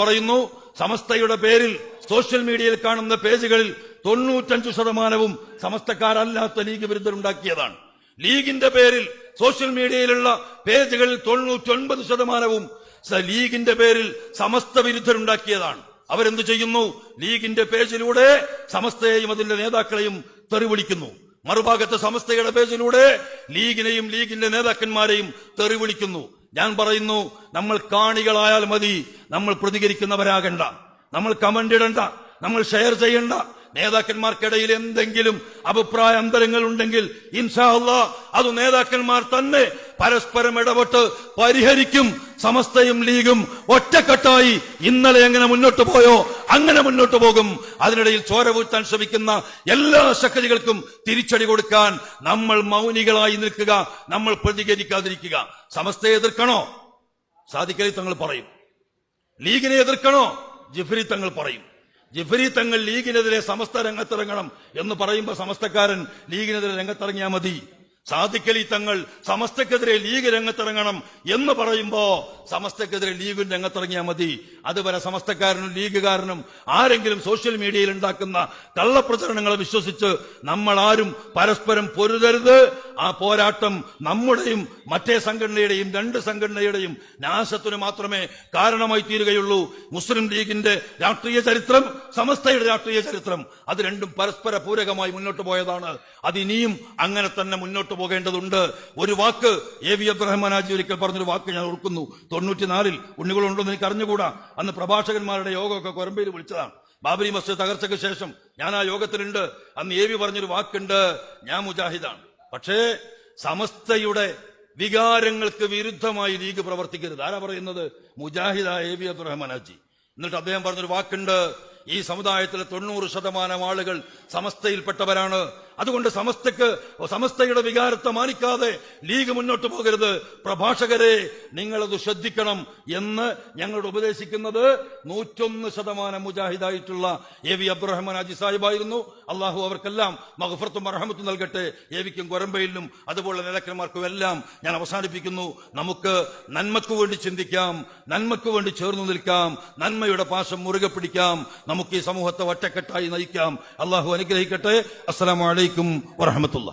പറയുന്നു സമസ്തയുടെ പേരിൽ സോഷ്യൽ മീഡിയയിൽ കാണുന്ന പേജുകളിൽ തൊണ്ണൂറ്റഞ്ചു ശതമാനവും സമസ്തക്കാരല്ലാത്ത ലീഗ് വിരുദ്ധരുണ്ടാക്കിയതാണ്. ലീഗിന്റെ പേരിൽ സോഷ്യൽ മീഡിയയിലുള്ള പേജുകളിൽ തൊണ്ണൂറ്റൊൻപത് ശതമാനവും ലീഗിന്റെ പേരിൽ സമസ്ത വിരുദ്ധരുണ്ടാക്കിയതാണ്. അവരെന്ത് ചെയ്യുന്നു? ലീഗിന്റെ പേജിലൂടെ സമസ്തയെയും അതിന്റെ നേതാക്കളെയും തെറിവിളിക്കുന്നു. മറുഭാഗത്തെ സമസ്തയുടെ പേജിലൂടെ ലീഗിനെയും ലീഗിന്റെ നേതാക്കന്മാരെയും തെറിവിളിക്കുന്നു. ഞാൻ പറയുന്നു നമ്മൾ കാണികളായാൽ മതി നമ്മൾ പ്രതികരിക്കുന്നവരാകണ്ട. നമ്മൾ കമന്റ് ഇടണ്ട നമ്മൾ ഷെയർ ചെയ്യണ്ട. നേതാക്കന്മാർക്കിടയിൽ എന്തെങ്കിലും അഭിപ്രായ അന്തരങ്ങൾ ഉണ്ടെങ്കിൽ ഇൻഷാ അള്ളാ അത് നേതാക്കന്മാർ തന്നെ പരസ്പരം ഇടപെട്ട് പരിഹരിക്കും സമസ്തയും ലീഗും ഒറ്റക്കെട്ടായി ഇന്നലെ എങ്ങനെ മുന്നോട്ട് പോയോ അങ്ങനെ മുന്നോട്ട് പോകും. അതിനിടയിൽ ചോര ശ്രമിക്കുന്ന എല്ലാ ശക്തികൾക്കും തിരിച്ചടി കൊടുക്കാൻ നമ്മൾ മൗനികളായി നിൽക്കുക നമ്മൾ പ്രതികരിക്കാതിരിക്കുക. സമസ്തയെ എതിർക്കണോ? സാധിക്കലി തങ്ങൾ പറയും. ലീഗിനെ എതിർക്കണോ? ജിഫ്രി തങ്ങൾ പറയും. ജിഫ്രി തങ്ങൾ ലീഗിനെതിരെ സമസ്ത രംഗത്തിറങ്ങണം എന്ന് പറയുമ്പോൾ സമസ്തക്കാരൻ ലീഗിനെതിരെ രംഗത്തിറങ്ങിയാൽ മതി. സാധിക്കലി തങ്ങൾ സമസ്തക്കെതിരെ ലീഗ് രംഗത്തിറങ്ങണം എന്ന് പറയുമ്പോ സമസ്തക്കെതിരെ ലീഗ് രംഗത്തിറങ്ങിയാൽ മതി. അതുവരെ സമസ്തക്കാരനും ലീഗുകാരനും ആരെങ്കിലും സോഷ്യൽ മീഡിയയിൽ ഉണ്ടാക്കുന്ന കള്ളപ്രചരണങ്ങളെ വിശ്വസിച്ച് നമ്മൾ ആരും പരസ്പരം പൊരുതരുത്. ആ പോരാട്ടം നമ്മുടെയും മറ്റേ സംഘടനയുടെയും രണ്ട് സംഘടനയുടെയും നാശത്തിന് മാത്രമേ കാരണമായി തീരുകയുള്ളൂ. മുസ്ലിം ലീഗിന്റെ രാഷ്ട്രീയ ചരിത്രം സമസ്തയുടെ രാഷ്ട്രീയ ചരിത്രം. അത് രണ്ടും പരസ്പര പൂരകമായി മുന്നോട്ട് പോയതാണ്. അത് ഇനിയും അങ്ങനെ തന്നെ മുന്നോട്ട് പോകേണ്ടതുണ്ട്. ഒരു വാക്ക് എ വി അബ്ദുറഹ്മാൻ ഹാജി ഒരിക്കൽ പറഞ്ഞൊരു വാക്ക് ഞാൻ ഓർക്കുന്നു. തൊണ്ണൂറ്റിനാലിൽ ഉണ്ണികളുണ്ടോ എന്ന് എനിക്ക് അറിഞ്ഞുകൂടാ അന്ന് പ്രഭാഷകന്മാരുടെ യോഗമൊക്കെ കൊരമ്പയിൽ വിളിച്ചതാണ്. ബാബരി മസ്ജിദ് തകർച്ചയ്ക്ക് ശേഷം ഞാൻ ആ യോഗത്തിലുണ്ട്. അന്ന് എ വി പറഞ്ഞൊരു വാക്കുണ്ട് ഞാൻ മുജാഹിദാണ്. പക്ഷേ സമസ്തയുടെ വികാരങ്ങൾക്ക് വിരുദ്ധമായി ലീഗ് പ്രവർത്തിക്കരുത്. ആരാ പറയുന്നത്? മുജാഹിദ എ വി അബ്ദുറഹ്മാൻ ഹാജി എന്നിട്ട് അദ്ദേഹം പറഞ്ഞൊരു വാക്കുണ്ട് ഈ സമുദായത്തിലെ തൊണ്ണൂറ് ശതമാനം ആളുകൾ സമസ്തയിൽപ്പെട്ടവരാണ്. അതുകൊണ്ട് സമസ്തക്ക് സമസ്തയുടെ വികാരത്തെ മാനിക്കാതെ ലീഗ് മുന്നോട്ട് പോകരുത്. പ്രഭാഷകരെ നിങ്ങളത് ശ്രദ്ധിക്കണം എന്ന് ഞങ്ങളോട് ഉപദേശിക്കുന്നത് നൂറ്റൊന്ന് ശതമാനം മുജാഹിദായിട്ടുള്ള എ വി അബ്ദുറഹ്മാൻ അജി സാഹിബായിരുന്നു. അള്ളാഹു അവർക്കെല്ലാം മഹഫർത്തും അർഹമത്തും നൽകട്ടെ. എ വിക്കും കൊരമ്പയിലും അതുപോലെ നിലക്കന്മാർക്കും എല്ലാം ഞാൻ അവസാനിപ്പിക്കുന്നു. നമുക്ക് നന്മക്ക് വേണ്ടി ചിന്തിക്കാം. നന്മക്ക് വേണ്ടി ചേർന്നു നിൽക്കാം. നന്മയുടെ പാശം മുറുകെ പിടിക്കാം. നമുക്ക് ഈ സമൂഹത്തെ ഒറ്റക്കെട്ടായി നയിക്കാം. അള്ളാഹു അനുഗ്രഹിക്കട്ടെ. അസ്സലാമു അലൈക്കും വറഹമത്തുള്ള